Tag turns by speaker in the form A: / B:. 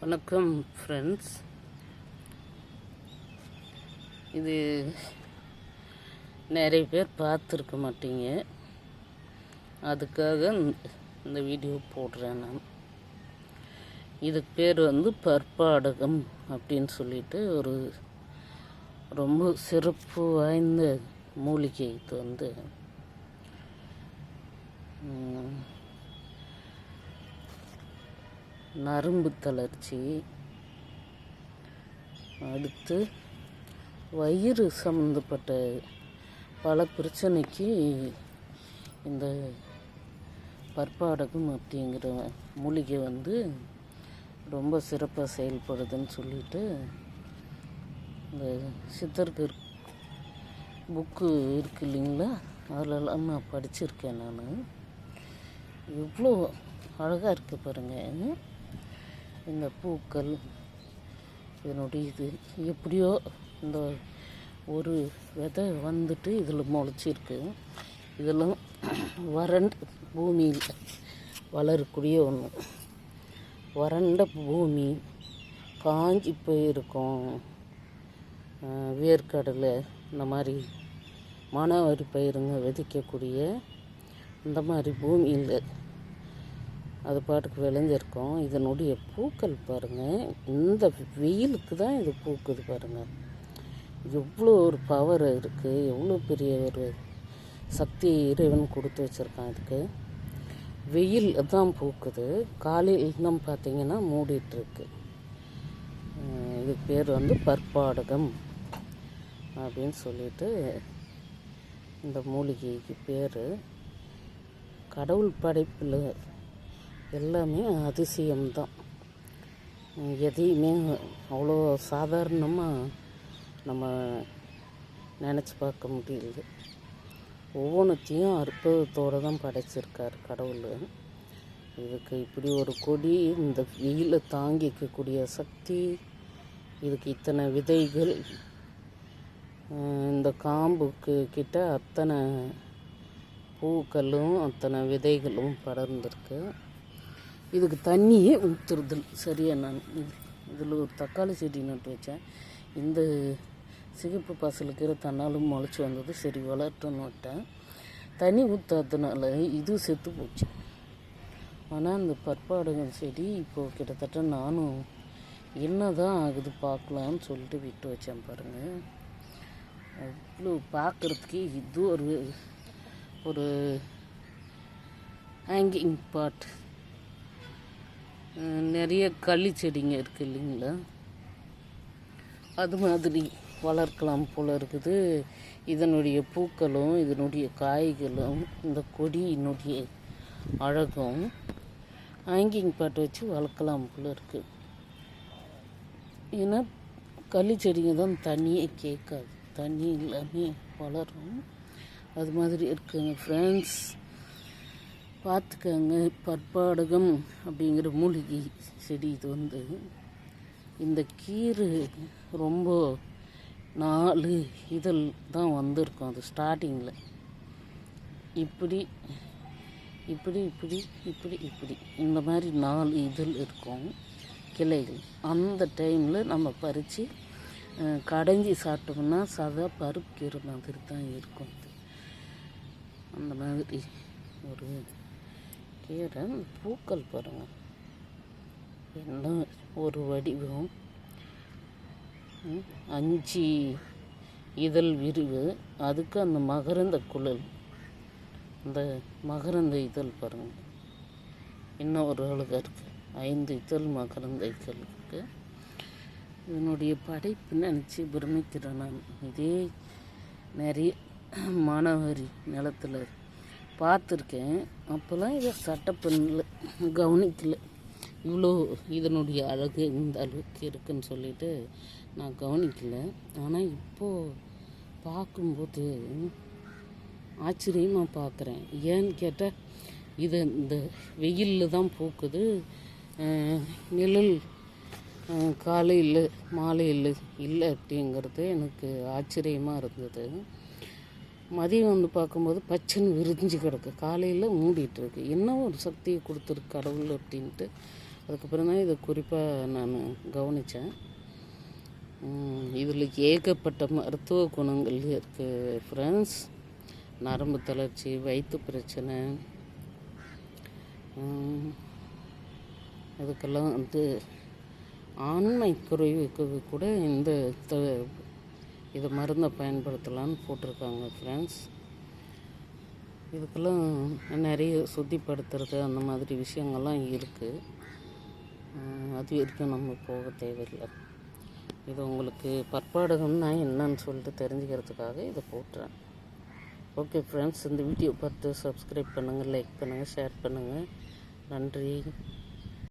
A: வணக்கம் ஃப்ரெண்ட்ஸ் இது நிறைய பேர் பார்த்துருக்க மாட்டீங்க. அதுக்காக இந்த- வீடியோ போடுறேன் நான். இதுக்கு பேர் வந்து பற்பாடகம் அப்படின்னு சொல்லிட்டு ஒரு ரொம்ப சிறப்பு வாய்ந்த மூலிகை இது வந்து. நரம்பு தளர்ச்சி. அடுத்து வயிறு சம்மந்தப்பட்ட பல பிரச்சனைக்கு இந்த பற்பாடகம் அப்படிங்கிற மூலிகை வந்து ரொம்ப சிறப்பாக செயல்படுதுன்னு சொல்லிட்டு இந்த சித்தர்கள் புக்கு இருக்கு இல்லைங்களா? அதிலெல்லாம் நான் படிச்சிருக்கேன் நான். இவ்வளோ அழகாக இருக்குது பாருங்கள் இந்த பூக்கள் இதனுடைய இது எப்படியோ இந்த ஒரு விதை வந்துட்டு இதில் முளைச்சிருக்கு. இதெல்லாம் வறண்ட பூமியில் வளரக்கூடிய ஒன்று வறண்ட பூமி காஞ்சி போயிருக்கும். வேர்க்கடலை இந்த மாதிரி மானாவாரி பயிருங்க விதைக்கக்கூடிய இந்த மாதிரி பூமியில் அது பாட்டுக்கு விளைஞ்சிருக்கும். இதனுடைய பூக்கள் பாருங்கள் இந்த வெயிலுக்கு தான் இது பூக்குது பாருங்கள் எவ்வளோ ஒரு பவர் இருக்குது எவ்வளோ பெரிய ஒரு சக்தி இறைவன் கொடுத்து வச்சுருக்கான் இதுக்கு. வெயில் தான் பூக்குது. காலையில் இன்னும் பார்த்தீங்கன்னா மூடிட்டுருக்கு. இது பேர் வந்து பற்பாடகம் அப்படின்னு சொல்லிட்டு இந்த மூலிகைக்கு பேர். கடவுள் படைப்பில் எல்லாமே அதிசயம்தான். எதையுமே அவ்வளோ சாதாரணமாக நம்ம நினச்சி பார்க்க முடியல. ஒவ்வொன்றத்தையும் அற்புதத்தோடு தான் படைச்சிருக்கார் கடவுள். இதுக்கு இப்படி ஒரு கொடி இந்த வெயிலை தாங்கிக்கக்கூடிய சக்தி இதுக்கு இத்தனை விதைகள் இந்த காம்புக்கு கிட்ட அத்தனை பூக்களும் அத்தனை விதைகளும் படர்ந்திருக்கு. இதுக்கு தண்ணியே ஊற்றுறதில் சரியாக நான் இது இதில் ஒரு தக்காளி செடி நட்டு வச்சேன். இந்த சிகப்பு பசலுக்கிற தன்னாலும் முளைச்சி வந்தது. சரி வளரட்டும்னு விட்டேன். தண்ணி ஊற்றாததுனால இது செத்து போச்சு. ஆனால் இந்த பற்பாடகம் செடி இப்போது கிட்டத்தட்ட நானும் என்ன தான் ஆகுது பார்க்கலான்னு சொல்லிட்டு விட்டு வச்சேன் பாருங்கள் அவ்வளோ பார்க்குறதுக்கே இது ஒரு ஒரு ஹேங்கிங் பாட் நிறைய களி செடிங்க இருக்குது இல்லைங்களா? அது மாதிரி வளர்க்கலாம் போல் இருக்குது. இதனுடைய பூக்களும் இதனுடைய காய்களும் இந்த கொடியினுடைய அழகும் ஹேங்கிங் பாட்டு வச்சு வளர்க்கலாம் போல் இருக்குது ஏன்னா களி செடிங்க தான் தண்ணியே கேட்காது. தண்ணி எல்லாமே வளரும். அது மாதிரி இருக்குங்க ஃப்ரெண்ட்ஸ் பார்த்துக்கங்க பற்பாடகம் அப்படிங்கிற மூலிகை செடி இது வந்து. இந்த கீறு ரொம்ப நாலு இதழ் தான் வந்திருக்கும் அது ஸ்டார்டிங்கில். இப்படி இப்படி இப்படி இப்படி இப்படி. இந்த மாதிரி நாலு இதழ் இருக்கும் கிளைகள். அந்த டைமில் நம்ம பறித்து கடைஞ்சி சாப்பிட்டோம்னா சதா பருப்பு கீரை மாதிரி தான் இருக்கும். அந்த மாதிரி ஒரு கீரை பூக்கள் பாருங்கள் என்ன ஒரு வடிவம். அஞ்சு இதழ் விரிவு. அதுக்கு அந்த மகரந்த குழல். அந்த மகரந்த இதழ் பாருங்கள் இன்னும் ஒரு அழகாக இருக்குது ஐந்து இதழ் மகரந்த இதழ் இருக்குது இதனுடைய படைப்பு நினச்சி பிரமிக்கிறேன் நான். இதே நிறைய மானாவாரி நிலத்தில் பார்த்துருக்கேன். அப்போல்லாம் இதை சட்டை பண்ணல கவனிக்கல. இவ்வளோ இதனுடைய அழகு இந்த அளவுக்கு இருக்குன்னு சொல்லிட்டு நான் கவனிக்கல. ஆனால் இப்போது பார்க்கும்போது ஆச்சரியமாக பார்க்குறேன். ஏன்னு கேட்டால் இது இந்த வெயிலில் தான் பூக்குது. நிழல் காலையில் மாலையில் இல்லை அப்படிங்கிறது எனக்கு ஆச்சரியமாக இருந்தது. மதியம் வந்து பார்க்கும்போது பச்சைன்னு விரிஞ்சு கிடக்கு. காலையில் மூடிட்டு இருக்கு என்ன ஒரு சக்தியை கொடுத்துருக்கு கடவுள் அப்படின்ட்டு. அதுக்கப்புறம் தான் இதை குறிப்பாக நான் கவனித்தேன் இதில் ஏகப்பட்ட மருத்துவ குணங்கள் இருக்குது ஃப்ரெண்ட்ஸ் நரம்பு தளர்ச்சி வயிற்று பிரச்சனை. அதுக்கெல்லாம் வந்து ஆண்மை குறைவுக்கு கூட இந்த த இதை மருந்தை பயன்படுத்தலாம்னு போட்டிருக்காங்க ஃப்ரெண்ட்ஸ் இதுக்கெல்லாம் நிறைய சுத்திப்படுத்துறது அந்த மாதிரி விஷயங்கள்லாம் இருக்குது அது வரைக்கும் நம்ம போக தேவையில்லை. இது உங்களுக்கு பற்பாடகம்னா என்னன்னு சொல்லிட்டு தெரிஞ்சுக்கிறதுக்காக இதை போட்டுறேன். ஓகே ஃப்ரெண்ட்ஸ் இந்த வீடியோ பார்த்து சப்ஸ்கிரைப் பண்ணுங்கள் லைக் பண்ணுங்கள் ஷேர் பண்ணுங்கள் நன்றி.